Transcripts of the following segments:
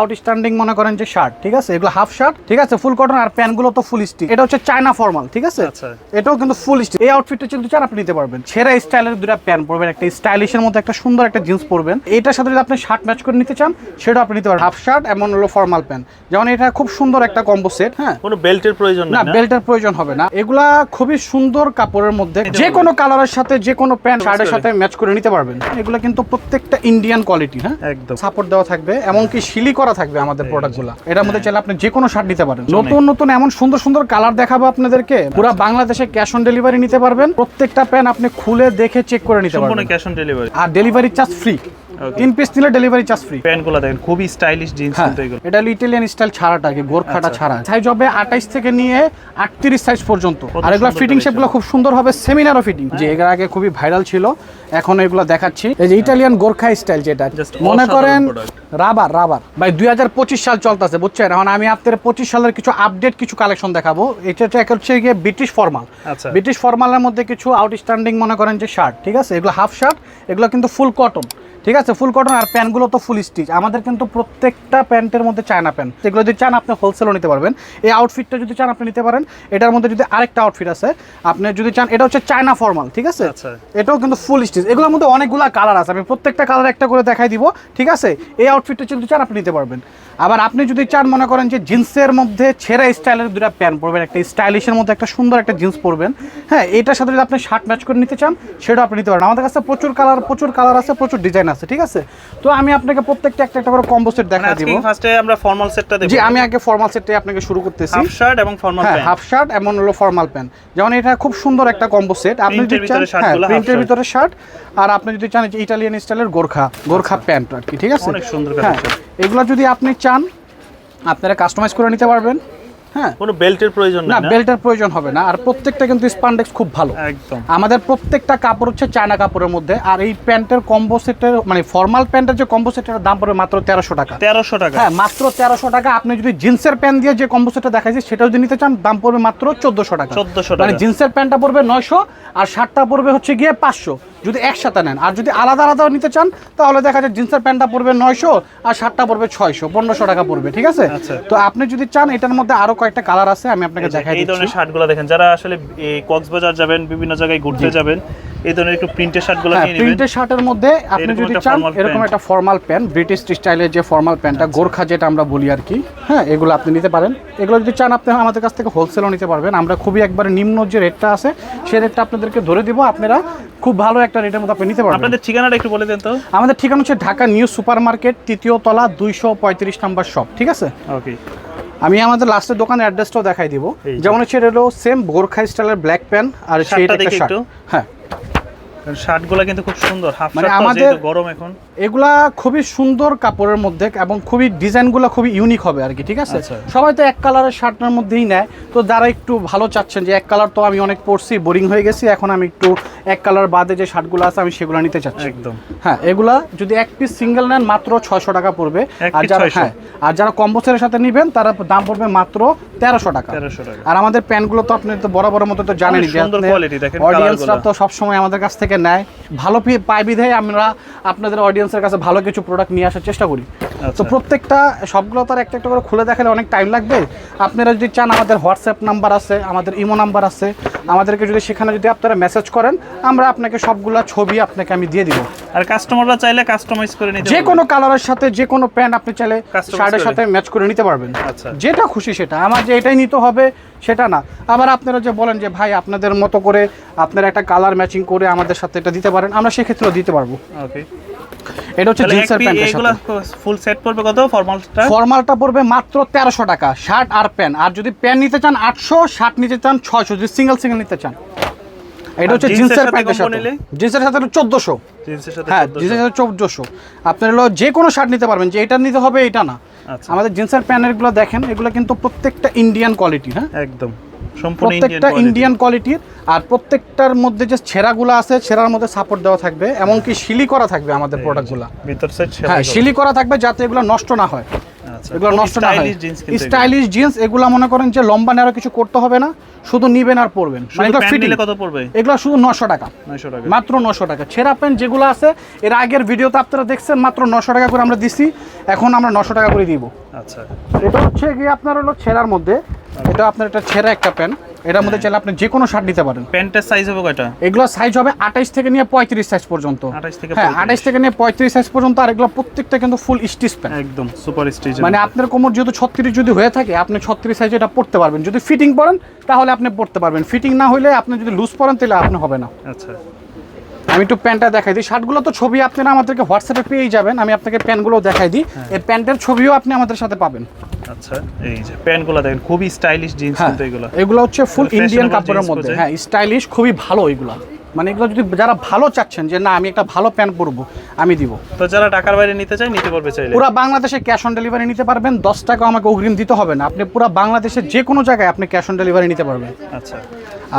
Outstanding মনে করেন যে শার্ট ঠিক আছে? এগুলো হাফ শার্ট ঠিক আছে? ফুল কটন আর প্যান্টগুলো তো ফুল স্টিচ এটা হচ্ছে চায়না ফর্মাল ঠিক আছে? আচ্ছা। এটাও কিন্তু ফুল স্টিচ এই আউটফিটটা যদি চান আপনি নিতে পারবেন। ছেঁড়া স্টাইলের দুটা প্যান্ট পরবেন একটা স্টাইলিশের মধ্যে একটা সুন্দর একটা জিন্স পরবেন। এটার সাথে যদি আপনি শার্ট ম্যাচ করে নিতে চান সেটা আপনি নিতে পারবেন। হাফ শার্ট এমন হলো ফর্মাল প্যান্ট যেমন এটা খুব সুন্দর একটা কম্বো সেট হ্যাঁ? কোনো বেল্টের প্রয়োজন না বেল্টের প্রয়োজন হবে না। এগুলা খুবই সুন্দর কাপড়ের মধ্যে যে কোনো কালারের সাথে যে কোনো প্যান্ট শার্টের সাথে ম্যাচ করে নিতে পারবেন। এগুলো কিন্তু প্রত্যেকটা ইন্ডিয়ান কোয়ালিটি হ্যাঁ? একদম। সাপোর্ট দেওয়া থাকবে। এমনকি শিলি করা থাকবে আমাদের প্রোডাক্টগুলো এটার মধ্যে চাইলে আপনি যে কোনো শার্ট নিতে পারেন। নতুন নতুন এমন সুন্দর সুন্দর কালার দেখাবো আপনাদেরকে। পুরো বাংলাদেশে ক্যাশ অন ডেলিভারি নিতে পারবেন। প্রত্যেকটা প্যান আপনি খুলে দেখে চেক করে নিতে সম্পূর্ণ পারবেন। ক্যাশ অন ডেলিভারি আর ডেলিভারি চার্জ ফ্রি তিন পিস নিলে ডেলিভারি চার্জ ফ্রি প্যান্টগুলো দেখেন খুবই স্টাইলিশ জিন্স হ্যাঁ কিন্তু এগুলো। এটা ইটালিয়ান স্টাইল ছাড়াটা কি গোরখাটা আচ্ছা। ছাড়া। সাইজ হবে আঠাইশ থেকে নিয়ে আটত্রিশ সাইজ পর্যন্ত। আর এগুলো ফিটিং। শেপগুলো খুব সুন্দর হবে সেমিনারও ফিটিং যে এর আগে খুবই ভাইরাল ছিল এখন এগুলো দেখাচ্ছি। এই যে ইটালিয়ান গোরখা স্টাইল যেটা মনে করেন রাবার রাবার ভাই দুই হাজার পঁচিশ সাল চলতেছে বুঝছেন? এখন আমি আপনাদের পঁচিশ সালের কিছু আপডেট কিছু কালেকশন দেখাবো। এটা হচ্ছে- গিয়ে ব্রিটিশ ফর্মাল। ব্রিটিশ ফর্মালের মধ্যে কিছু আউটস্ট্যান্ডিং মনে করেন যে শার্ট ঠিক আছে? এগুলো হাফ শার্ট এগুলো কিন্তু ফুল কটন ঠিক আছে ফুল কটন আর প্যান্টগুলো তো ফুল স্টিচ আমাদের কিন্তু প্রত্যেকটা প্যান্টের মধ্যে চায়না প্যান্ট। এগুলো যদি চান আপনি হোলসেলও নিতে পারবেন। এই আউটফিটটা যদি চান আপনি নিতে পারেন। এটার মধ্যে যদি আরেকটা আউটফিট আছে আপনি যদি চান এটা হচ্ছে চায়না ফর্মাল ঠিক আছে? আচ্ছা। এটাও কিন্তু ফুল স্টিচ এগুলোর মধ্যে অনেকগুলো কালার আছে। আমি প্রত্যেকটা কালার একটা করে দেখাই দিব ঠিক আছে? এই আউটফিটটা যদি চান আপনি নিতে পারবেন। আবার আপনি যদি চান মনে করেন যে জিন্সের মধ্যে ছেঁড়া স্টাইলের দুটা প্যান্ট পরবেন একটা স্টাইলিশের মধ্যে একটা সুন্দর একটা জিন্স পরবেন হ্যাঁ? এটার সাথে যদি আপনি শার্ট ম্যাচ করে নিতে চান সেটাও আপনি নিতে পারেন আমাদের কাছে প্রচুর কালার প্রচুর কালার আছে প্রচুর ডিজাইন আছে। ঠিক আছে? তো আমি আপনাকে প্রত্যেকটা একটা একটা করে কম্বো সেট দেখা আজকে দিব ফার্স্টে আমরা ফর্মাল সেটটা দেব। জি আমি আগে ফর্মাল সেটটাই আপনাকে শুরু করতেছি। হাফ শার্ট এবং ফর্মাল প্যান্ট হাফ শার্ট এমন হলো ফর্মাল প্যান্ট যেমন এটা খুব সুন্দর একটা কম্বো সেট আপনি যদি চান হ্যাঁ প্রিন্টের ভিতরে শার্ট আর আপনি যদি চান যে ইটালিয়ান স্টাইলের গোরখা গোরখা প্যান্ট আর কি ঠিক আছে? অনেক সুন্দর হ্যাঁ। এগুলো যদি আপনি চান আপনারা কাস্টমাইজ করে নিতে পারবেন। হ্যাঁ। কোনো বেল্টের প্রয়োজন না বেল্টের প্রয়োজন হবে না। আর প্রত্যেকটা কিন্তু স্পান্ডেক্স খুব ভালো। একদম। আমাদের প্রত্যেকটা কাপড় হচ্ছে চায়না কাপড়ের মধ্যে। আর এই প্যান্টের কম্বো সেটের মানে ফর্মাল প্যান্টের যে কম্বো সেটের দাম পড়বে মাত্র তেরোশো টাকা। তেরোশো টাকা। হ্যাঁ মাত্র তেরোশো টাকা। আপনি যদি জিন্সের প্যান্ট দিয়ে যে কম্বো সেটটা দেখাইছি সেটা যদি নিতে চান দাম পড়বে মাত্র চোদ্দশো টাকা। 1400 মানে টাকা। জিন্সের প্যান্টটা পড়বে নয়শো আর শার্টটা পড়বে হচ্ছে গিয়ে পাঁচশো। যদি একসাথে নেন। আর যদি আলাদা আলাদা নিতে চান তাহলে দেখা যায় জিন্সের প্যান্টটা পড়বে নয়শো আর শার্টটা পড়বে ছয়শো পনেরোশো টাকা পড়বে ঠিক আছে? আচ্ছা। তো আপনি যদি চান এটার মধ্যে আরও কয়েকটা কালার আছে আমি আপনাকে দেখাই এই ধরনের শার্টগুলো দেখেন যারা আসলে কক্সবাজার যাবেন বিভিন্ন জায়গায় ঘুরতে যাবেন এই ধরনের একটু প্রিন্টের শার্টগুলো হ্যাঁ নিয়ে নেবেন। প্রিন্টের শার্টের মধ্যে আপনি যদি চান এরকম একটা ফর্মাল প্যান্ট ব্রিটিশ স্টাইলের যে ফর্মাল প্যান্টটা গোর্খা যেটা আমরা বলি আর কি হ্যাঁ এগুলো আপনি নিতে পারেন। এগুলো যদি চান আপনি আমাদের কাছ থেকে হোলসেলও নিতে পারবেন। আমরা খুবই একবার নিম্ন যে রেটটা আছে সেই রেটটা আপনাদেরকে ধরে দিব। আপনারা খুব ভালো একটা রেটের মধ্যে আপনি নিতে পারবেন। আপনাদের ঠিকানাটা একটু বলে দেন তো। আমাদের ঠিকানা হচ্ছে ঢাকা নিউ সুপার মার্কেট তৃতীয় তলা দুইশো পঁয়ত্রিশ নাম্বার শপ ঠিক আছে? ওকে আমি আমাদের লাস্টের দোকানের অ্যাড্রেসটাও দেখাই দিব। যেমন হচ্ছে এটা হলো সেম বোরখাই স্টাইলের ব্ল্যাক প্যান্ট আর সেটা একটা শার্ট হ্যাঁ। শার্টগুলো কিন্তু খুব সুন্দর। হাফ মানে শার্ট আমাদের- গরম এখন। এগুলা খুবই সুন্দর কাপড়ের মধ্যে এবং খুবই ডিজাইনগুলো খুবই ইউনিক হবে আর কি ঠিক আছে? আচ্ছা। সবাই তো এক কালারের শার্টের মধ্যেই নেয়। তো যারা একটু ভালো চাচ্ছেন যে এক কালার তো আমি অনেক পরছি বোরিং হয়ে গেছি এখন আমি একটু এক কালার বাদে যে শার্টগুলো আছে আমি সেগুলো নিতে চাচ্ছি। একদম। হ্যাঁ এগুলা যদি এক পিস সিঙ্গেল নেন মাত্র ছয়শো টাকা পড়বে। আর যারা হ্যাঁ আর যারা কম্বোসের সাথে নেবেন তারা দাম পড়বে মাত্র তেরোশো টাকা। আর আমাদের প্যান্টগুলো তো আপনি তো বড় বড় মতো তো সুন্দর অডিয়েন্সরা তো সবসময় আমাদের কাছ থেকে নেয়। ভালো পায় বিধায় আমরা আপনাদের অডিয়েন্সের কাছে ভালো কিছু প্রোডাক্ট নিয়ে আসার চেষ্টা করি। তো আচ্ছা। প্রত্যেকটা সবগুলো তার একটা একটা করে খুলে দেখালে অনেক টাইম লাগবে। আপনারা যদি চান আমাদের হোয়াটসঅ্যাপ নাম্বার আছে আমাদের ইমো নাম্বার আছে। আমাদেরকে যদি সেখানে যদি আপনারা মেসেজ করেন আমরা আপনাকে সবগুলো ছবি আপনাকে আমি দিয়ে দিব। আর কাস্টমাররা চাইলে কাস্টমাইজ করে নিতে যে কোনো কালারের সাথে যে কোনো প্যান্ট আপনি চাইলে শার্টের সাথে ম্যাচ করে নিতে পারবেন। আচ্ছা। যেটা খুশি সেটা। আমার যে এটাই নিতে হবে সেটা না। আবার আপনারা যে বলেন যে ভাই আপনাদের মতো করে আপনারা একটা কালার ম্যাচিং করে আমাদের সাথে এটা দিতে পারেন আমরা সেক্ষেত্রেও দিতে পারব। ওকে এটা হচ্ছে জিন্সের প্যান্টের এগুলা সাথে। ফুল সেট পড়বে কত? ফর্মালটা ফর্মালটা পড়বে মাত্র তেরোশো টাকা শার্ট আর প্যান্ট আর যদি প্যান্ট নিতে চান আটশো শার্ট নিতে চান ছয়শো যদি সিঙ্গেল সিঙ্গেল নিতে চান। এটা হচ্ছে জিন্সের প্যান্টের সাথে। জিন্সের সাথে চোদ্দোশো। জিন্সের সাথে হ্যাঁ জিন্সের সাথে আপনার হলো যে কোনো শার্ট নিতে পারবেন যে এটা নিতে হবে এটা না। আচ্ছা। আমাদের জিন্সের দেখেন এগুলো কিন্তু প্রত্যেকটা ইন্ডিয়ান কোয়ালিটি হ্যাঁ? একদম। প্রত্যেকটা ইন্ডিয়ান কোয়ালিটির আর প্রত্যেকটার মধ্যে যে ছেঁড়াগুলো আছে ছেঁড়ার মধ্যে সাপোর্ট দেওয়া থাকবে এমনকি শিলি করা থাকবে আমাদের প্রোডাক্টগুলো হ্যাঁ শিলি করা থাকবে যাতে এগুলো নষ্ট না হয়। এগুলো নষ্ট না হয়। স্টাইলিশ জিন্স এগুলো। মনে করেন যে লম্বা নেওয়ার কিছু করতে হবে না শুধু নিবেন আর পরবেন। মানে ফিটিং কত পড়বে? এগুলো শুধু নশো টাকা। নশো টাকা। মাত্র নশো টাকা। ছেঁড়া প্যান্ট যেগুলো আছে এর আগের ভিডিওতে আপনারা দেখছেন মাত্র নশো টাকা করে আমরা দিছি। এখন আমরা নশো টাকা করে দিব। আচ্ছা। এটা হচ্ছে গিয়ে আপনার হলো ছেঁড়ার মধ্যে। এটা আপনার একটা ছেঁড়া একটা প্যান্ট। এটার মধ্যে চাইলে আপনি যে কোনো শার্ট নিতে পারেন। প্যান্টের সাইজ হবে কয়টা? এগুলো সাইজ হবে আঠাইশ থেকে নিয়ে পঁয়ত্রিশ সাইজ পর্যন্ত। 28 থেকে হ্যাঁ 35 আঠাইশ থেকে নিয়ে পঁয়ত্রিশ সাইজ পর্যন্ত আর এগুলো প্রত্যেকটা কিন্তু ফুল স্টিচ প্যান্ট একদম সুপার স্টিচ মানে আপনার কোমর যেহেতু ছত্রিশ যদি হয়ে থাকে আপনি ছত্রিশ সাইজ এটা পড়তে পারবেন। যদি ফিটিং পরেন তাহলে আপনি পড়তে পারবেন। ফিটিং না হলে আপনি যদি লুজ পরেন তাহলে আপনি হবে না। আচ্ছা। আমি একটু প্যান্টটা দেখাই দিই। শার্টগুলো তো ছবি আপনারা আমাদেরকে হোয়াটসঅ্যাপে পেয়েই যাবেন। আমি আপনাকে প্যান্টগুলো দেখাই দিই। হ্যাঁ। এই প্যান্টের ছবিও আপনি আমাদের সাথে পাবেন। আচ্ছা এই যে প্যান্টগুলো দেখেন খুবই স্টাইলিশ জিন্স হ্যাঁ কিন্তু এগুলো। এগুলো হচ্ছে ফুল ইন্ডিয়ান কাপড়ের মধ্যে। হ্যাঁ স্টাইলিশ খুবই ভালো এগুলো। মানে এগুলো যদি যারা ভালো চাচ্ছেন যে না আমি একটা ভালো প্যান্ট পরবো আমি দিব। তো যারা টাকার বাইরে নিতে চাই নিতে পারবে চাইলে। পুরো বাংলাদেশে ক্যাশ অন ডেলিভারি নিতে পারবেন দশ টাকা আমাকে অগ্রিম দিতে হবে না। আপনি পুরো বাংলাদেশের যে কোনো জায়গায় আপনি ক্যাশ অন ডেলিভারি নিতে পারবেন। আচ্ছা।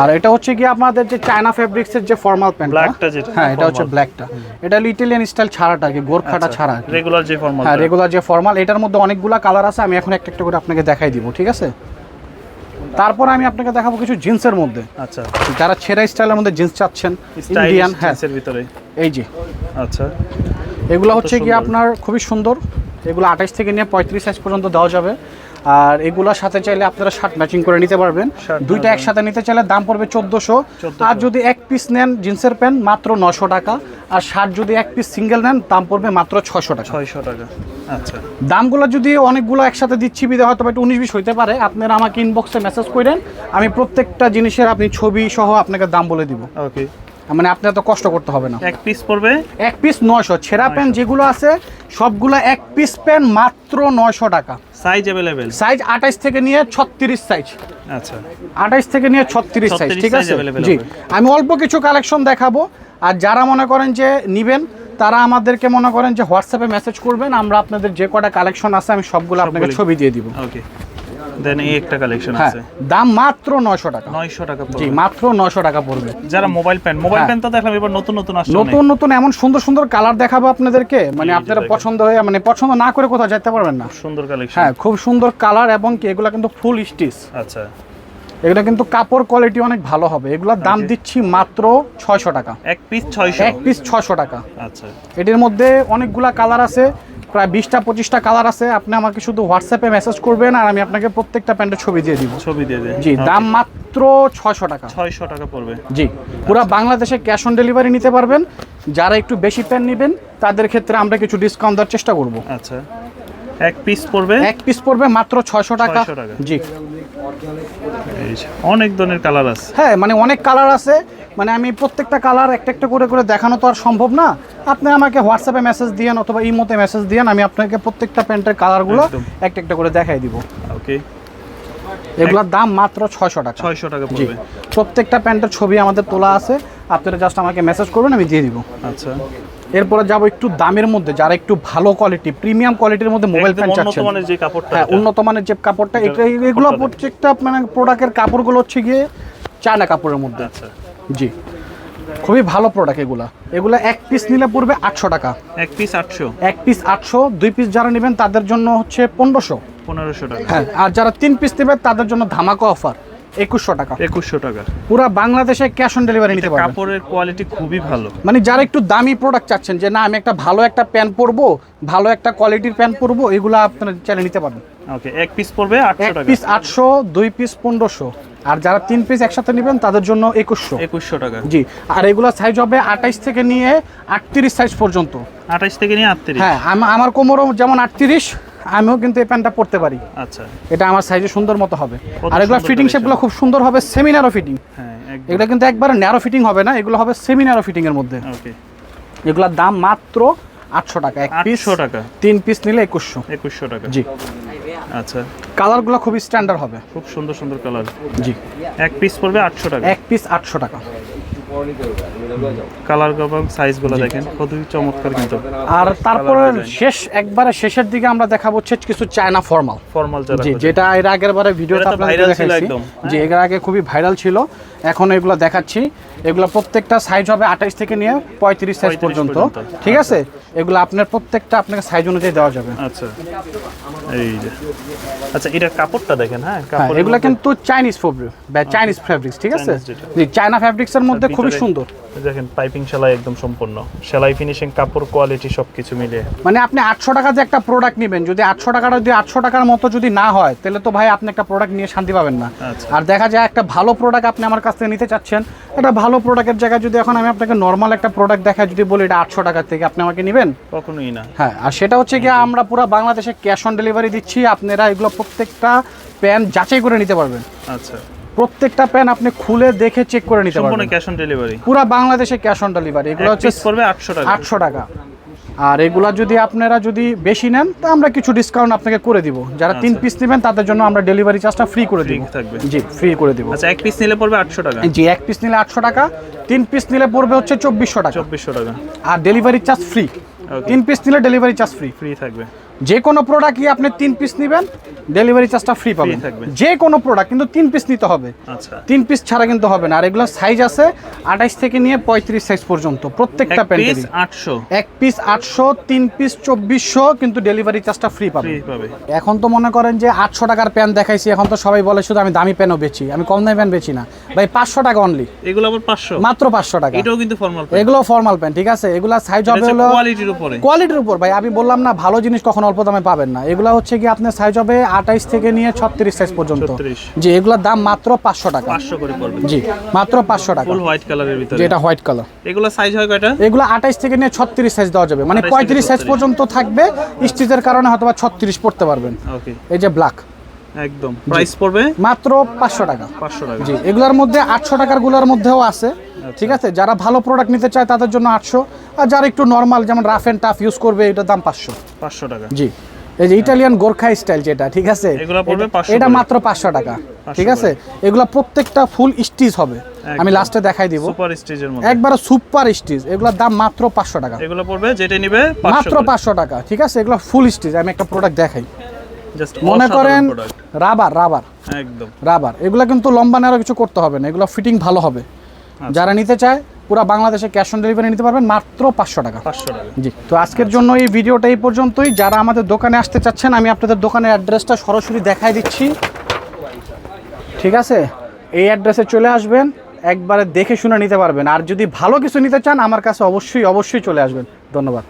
আর এটা হচ্ছে কি আপনাদের যে চায়না ফেব্রিক্সের যে ফর্মাল প্যান্ট Blackটা যেটা, হ্যাঁ এটা হচ্ছে ব্ল্যাকটা এটা হলো ইটালিয়ান স্টাইল ছাড়াটা কি গোরখাটা ছাড়া রেগুলার যে ফর্মাল হ্যাঁ রেগুলার যে ফর্মাল এটার মধ্যে অনেকগুলা কালার আছে আমি এখন একটা একটা করে আপনাকে দেখাই দিব ঠিক আছে? তারপর আমি আপনাকে দেখাবো কিছু জিন্সের মধ্যে। আচ্ছা। যারা ছেঁড়া স্টাইলের মধ্যে জিন্স চাচ্ছেন ইন্ডিয়ান হ্যাঁ। ভিতরে। এই যে। আচ্ছা। এগুলো হচ্ছে কি আপনার খুবই সুন্দর। এগুলো আঠাশ থেকে নিয়ে পঁয়ত্রিশ সাইজ পর্যন্ত দেওয়া যাবে। আর এগুলোর সাথে চাইলে আপনারা শার্ট ম্যাচিং করে নিতে পারবেন। দুইটা একসাথে নিতে চাইলে দাম পড়বে চোদ্দোশো। 1400 আর যদি এক পিস নেন জিন্সের প্যান্ট মাত্র নশো টাকা। আর শার্ট যদি এক পিস সিঙ্গেল নেন দাম পড়বে মাত্র ছশো টাকা। ছয়শো টাকা। আচ্ছা। দামগুলো যদি অনেকগুলো একসাথে দিচ্ছি বিধে হয়তো একটু উনিশ বিশ হইতে পারে আপনারা আমাকে ইনবক্সে মেসেজ করেন আমি প্রত্যেকটা জিনিসের আপনি ছবি সহ আপনাকে দাম বলে দিব। ওকে মানে আপনার তো কষ্ট করতে হবে না। এক পিস পড়বে? এক পিস নয়শো। ছেঁড়া প্যান্ট যেগুলো আছে সবগুলো এক পিস প্যান্ট মাত্র নয়শো টাকা। সাইজ অ্যাভেলেবেল সাইজ আঠাইশ থেকে নিয়ে ছত্রিশ সাইজ আচ্ছা। আঠাইশ থেকে নিয়ে ছত্রিশ সাইজ ঠিক আছে? জি। আমি অল্প কিছু কালেকশন দেখাবো। আর যারা মনে করেন যে নিবেন তারা আমাদেরকে মনে করেন যে হোয়াটসঅ্যাপে মেসেজ করবেন। আমরা আপনাদের যে কটা কালেকশন আছে আমি সবগুলো আপনাকে ছবি দিয়ে দিব। ওকে দেন এই একটা কালেকশন হ্যাঁ আছে। দাম মাত্র নয়শো টাকা। নয়শো টাকা জি মাত্র নয়শো টাকা পড়বে। যারা মোবাইল প্যান্ট মোবাইল। প্যান্ট তো দেখলাম এবার নতুন নতুন আসছে নতুন নতুন এমন সুন্দর সুন্দর কালার দেখাবো আপনাদেরকে। মানে আপনারা পছন্দ হয়ে মানে পছন্দ না করে কোথাও যেতে পারবেন না। সুন্দর কালেকশন হ্যাঁ খুব সুন্দর কালার এবং কি এগুলো কিন্তু ফুল স্টিচ আচ্ছা। এগুলো কিন্তু কাপড় কোয়ালিটি অনেক ভালো হবে। এগুলোর দাম দিচ্ছি মাত্র ছয়শো টাকা। এক পিস ছয়শো। এক পিস ছয়শো টাকা। আচ্ছা। এটির মধ্যে অনেকগুলা কালার আছে। প্রায় বিশটা পঁচিশটা কালার আছে। আপনি আমাকে শুধু হোয়াটসঅ্যাপে মেসেজ করবেন আর আমি আপনাকে প্রত্যেকটা প্যান্টের ছবি দিয়ে দিব। ছবি দিয়ে দেয় জি দাম মাত্র ছয়শো টাকা। ছয়শো টাকা পড়বে। জি পুরো বাংলাদেশে ক্যাশ অন ডেলিভারি নিতে পারবেন। যারা একটু বেশি প্যান্ট নেবেন তাদের ক্ষেত্রে আমরা কিছু ডিসকাউন্ট দেওয়ার চেষ্টা করব। আচ্ছা। এক পিস পড়বে? এক পিস পড়বে মাত্র ছয়শো টাকা। 600 টাকা। জি। অনেক ধরনের কালার আছে। হ্যাঁ মানে অনেক কালার আছে। মানে আমি প্রত্যেকটা কালার একটা একটা করে করে দেখানো তো আর সম্ভব না। আপনি আমাকে হোয়াটসঅ্যাপে মেসেজ দিয়েন অথবা ইমোতে মেসেজ দিয়েন আমি আপনাকে প্রত্যেকটা প্যান্টের কালারগুলো। একটা একটা করে দেখাই দিব। ওকে এগুলোর দাম মাত্র ছয়শো টাকা। ছয়শো টাকা জি। প্রত্যেকটা প্যান্টের ছবি আমাদের তোলা আছে। আপনারা জাস্ট আমাকে মেসেজ করবেন আমি দিয়ে দিব। আচ্ছা। এরপরে যাব একটু দামের মধ্যে যারা একটু ভালো কোয়ালিটি প্রিমিয়াম কোয়ালিটির মধ্যে মোবাইল প্যান্ট উন্নত মানের যে কাপড়টা হ্যাঁ উন্নত মানের যে কাপড়টা এটা এটা এগুলো প্রত্যেকটা মানে প্রোডাক্টের কাপড়গুলো হচ্ছে গিয়ে চায়না কাপড়ের মধ্যে। আচ্ছা। জি। খুবই ভালো প্রোডাক্ট এগুলা। এগুলা এক পিস নিলে পড়বে আটশো টাকা। এক পিস আটশো। এক পিস আটশো দুই পিস যারা নেবেন তাদের জন্য হচ্ছে পনেরোশো। পনেরোশো টাকা। হ্যাঁ আর যারা তিন পিস নেবেন তাদের জন্য ধামাকা অফার একুশশো টাকা। একুশশো টাকা। পুরা বাংলাদেশে ক্যাশ অন ডেলিভারি নিতে পারবেন কাপড়ের কোয়ালিটি খুবই ভালো। মানে যারা একটু দামি প্রোডাক্ট চাচ্ছেন যে না আমি একটা ভালো একটা প্যান্ট পরবো ভালো একটা কোয়ালিটির প্যান্ট পরবো এগুলো আপনারা চাইলে নিতে পারবেন। ওকে এক পিস পড়বে আটশো টাকা। পিস আটশো দুই পিস পনেরোশো। আর যারা তিন পিস একসাথে নেবেন তাদের জন্য একুশশো। একুশশো টাকা। জি আর এগুলো সাইজ হবে আঠাইশ থেকে নিয়ে আটত্রিশ সাইজ পর্যন্ত। আঠাশ থেকে নিয়ে আটত্রিশ। হ্যাঁ আমার কোমরও যেমন আটত্রিশ আমিও কিন্তু এই প্যান্টটা পরতে পারি। আচ্ছা। এটা আমার সাইজে সুন্দর মতো হবে। আর এগুলো ফিটিং শেপগুলো খুব সুন্দর হবে সেমিনারও ফিটিং হ্যাঁ এগুলো কিন্তু একবারে ন্যারো ফিটিং হবে না এগুলো হবে সেমিনারও ফিটিং এর মধ্যে। ওকে। এগুলোর দাম মাত্র আটশো টাকা এক পিস টাকা। তিন পিস নিলে একুশশো। একুশশো টাকা। জি। আচ্ছা। কালারগুলো খুবই স্ট্যান্ডার্ড হবে। খুব সুন্দর সুন্দর কালার জি। এক পিস পড়বে আটশো টাকা। এক পিস আটশো টাকা। কালার এবং সাইজগুলো দেখেন খুবই চমৎকার কিন্তু। আর তারপরে শেষ একবারে শেষের দিকে আমরা দেখাবো হচ্ছে কিছু চায়না ফর্মাল ফর্মাল। যেটা এর আগের বারে ভিডিওতে ছিল দেখাইছি। একদম। যে এর আগে খুবই ভাইরাল ছিল। এখন এগুলো দেখাচ্ছি। এগুলো প্রত্যেকটা সাইজ হবে আঠাইশ থেকে নিয়ে পঁয়ত্রিশ সাইজ পর্যন্ত। ঠিক আছে? এগুলো আপনার প্রত্যেকটা আপনাকে সাইজ অনুযায়ী দেওয়া যাবে। আচ্ছা। এই যে। আচ্ছা কাপড়টা দেখেন হ্যাঁ? হ্যাঁ এগুলো কিন্তু চাইনিজ ফেব্রিক বা চাইনিজ ফেব্রিক্স ঠিক আছে? চায়না ফেব্রিক্সের মধ্যে খুবই সুন্দর। দেখেন পাইপিং সেলাই একদম সম্পূর্ণ। সেলাই ফিনিশিং কাপড় কোয়ালিটি সবকিছু মিলিয়ে। মানে আপনি আটশো টাকা যে একটা প্রোডাক্ট নেবেন যদি আটশো টাকাটা যদি আটশো টাকার মতো যদি না হয় তাহলে তো ভাই আপনি একটা প্রোডাক্ট নিয়ে শান্তি পাবেন না। আচ্ছা। আর দেখা যায় একটা ভালো প্রোডাক্ট আপনি আমার কাছ থেকে নিতে চাচ্ছেন একটা ভালো প্রোডাক্টের জায়গায় যদি এখন আমি আপনাকে নর্মাল একটা প্রোডাক্ট দেখাই যদি বলি এটা আটশো টাকার থেকে আপনি আমাকে নেবেন? কখনোই না। হ্যাঁ আর সেটা হচ্ছে কি আমরা পুরো বাংলাদেশে ক্যাশ অন ডেলিভারি দিচ্ছি আপনারা এগুলো প্রত্যেকটা প্যান যাচাই করে নিতে পারবেন। আচ্ছা। প্রত্যেকটা প্যান আপনি খুলে দেখে চেক করে নিতে পারবেন। ক্যাশ অন ডেলিভারি পুরো বাংলাদেশে ক্যাশ অন ডেলিভারি এগুলো হচ্ছে পড়বে 800 টাকা। আটশো টাকা। আর এগুলা যদি আপনারা যদি বেশি নেন তা আমরা কিছু ডিসকাউন্ট আপনাকে করে দিব। যারা তিন পিস নেবেন তাদের জন্য আমরা ডেলিভারি চার্জটা ফ্রি করে দিব। থাকবে। জি ফ্রি করে দিব। আচ্ছা এক পিস নিলে পড়বে 800 টাকা। জি এক পিস নিলে আটশো টাকা তিন পিস নিলে পড়বে হচ্ছে চব্বিশশো টাকা। 2400 টাকা। আর ডেলিভারি চার্জ ফ্রি তিন পিস নিলে ডেলিভারি চার্জ ফ্রি ফ্রি থাকবে। যে কোনো প্রোডাক্টই আপনি তিন পিস নেবেন ডেলিভারি চার্জটা ফ্রি পাবেন। যে কোনো প্রোডাক্ট কিন্তু তিন পিস নিতে হবে। আচ্ছা। তিন পিস ছাড়া কিন্তু হবে না। আর এগুলোর সাইজ আছে আঠাইশ থেকে নিয়ে পঁয়ত্রিশ সাইজ পর্যন্ত প্রত্যেকটা পিস 800 এক পিস আটশো তিন পিস চব্বিশশো কিন্তু ডেলিভারি চার্জটা ফ্রি পাবে। এখন তো মনে করেন যে আটশো টাকার প্যান দেখাইছি এখন তো সবাই বলে শুধু আমি দামি প্যানও বেচি। আমি কম দামি প্যান বেচি না। ভাই পাঁচশো টাকা অনলি এগুলো আবার 500 মাত্র পাঁচশো টাকা। এটাও কিন্তু ফর্মাল এগুলো ফর্মাল প্যান ঠিক আছে? এগুলা সাইজ হবে হলো কোয়ালিটির উপরে। কোয়ালিটির উপর। ভাই আমি বললাম না ভালো জিনিস কখন অল্প দামে পাবেন না। এগুলো হচ্ছে কি আপনার সাইজ হবে আঠাইশ থেকে নিয়ে ছত্রিশ সাইজ পর্যন্ত। 36 জি এগুলোর দাম মাত্র পাঁচশো টাকা। 500 করে পড়বে। জি মাত্র পাঁচশো টাকা। ফুল হোয়াইট কালারের ভিতরে। যেটা হোয়াইট কালার এগুলো সাইজ হয় কয়টা? এগুলো আঠাইশ থেকে নিয়ে ছত্রিশ সাইজ দেওয়া যাবে। মানে পঁয়ত্রিশ সাইজ পর্যন্ত থাকবে। স্টিচের কারণে হয়তো বা ছত্রিশ পড়তে পারবেন। এই যে ব্ল্যাক একদম। প্রাইস পড়বে? মাত্র পাঁচশো টাকা। 500 টাকা। জি এগুলোর মধ্যে আটশো টাকারগুলোর মধ্যেও আছে। ঠিক আছে? যারা ভালো প্রোডাক্ট নিতে চায় তাদের জন্য আটশো। আর যারা একটু নর্মাল যেমন রাফ অ্যান্ড টাফ ইউজ করবে এটার দাম পাঁচশো। 500 টাকা। জি। এই যে ইটালিয়ান গোর্খা স্টাইল যেটা ঠিক আছে? এগুলো পড়বে এটা- 500 এটা মাত্র পাঁচশো টাকা। ঠিক আছে? এগুলা প্রত্যেকটা ফুল স্টিচ হবে। আমি লাস্টে দেখাই দিব। সুপার স্টেজের মধ্যে। একবার সুপার স্টিচ এগুলোর দাম মাত্র পাঁচশো টাকা। এগুলো পড়বে যেটা নিবে 500 মাত্র পাঁচশো টাকা। ঠিক আছে? এগুলো ফুল স্টিচ আমি একটা প্রোডাক্ট দেখাই। মনে করেন রাবার রাবার। একদম। রাবার। এগুলো কিন্তু লম্বা নেওয়ার কিছু করতে হবে না। এগুলো ফিটিং ভালো হবে। আচ্ছা। যারা নিতে চায় পুরো বাংলাদেশে ক্যাশ অন ডেলিভারি নিতে পারবেন মাত্র পাঁচশো টাকা। 500 টাকা। জি। তো আজকের জন্য এই ভিডিওটা এই পর্যন্তই। যারা আমাদের দোকানে আসতে চাচ্ছেন আমি আপনাদের দোকানের অ্যাড্রেসটা সরাসরি দেখাই দিচ্ছি। ঠিক আছে? এই অ্যাড্রেসে চলে আসবেন। একবারে দেখে শুনে নিতে পারবেন। আর যদি ভালো কিছু নিতে চান আমার কাছে অবশ্যই অবশ্যই চলে আসবেন। ধন্যবাদ।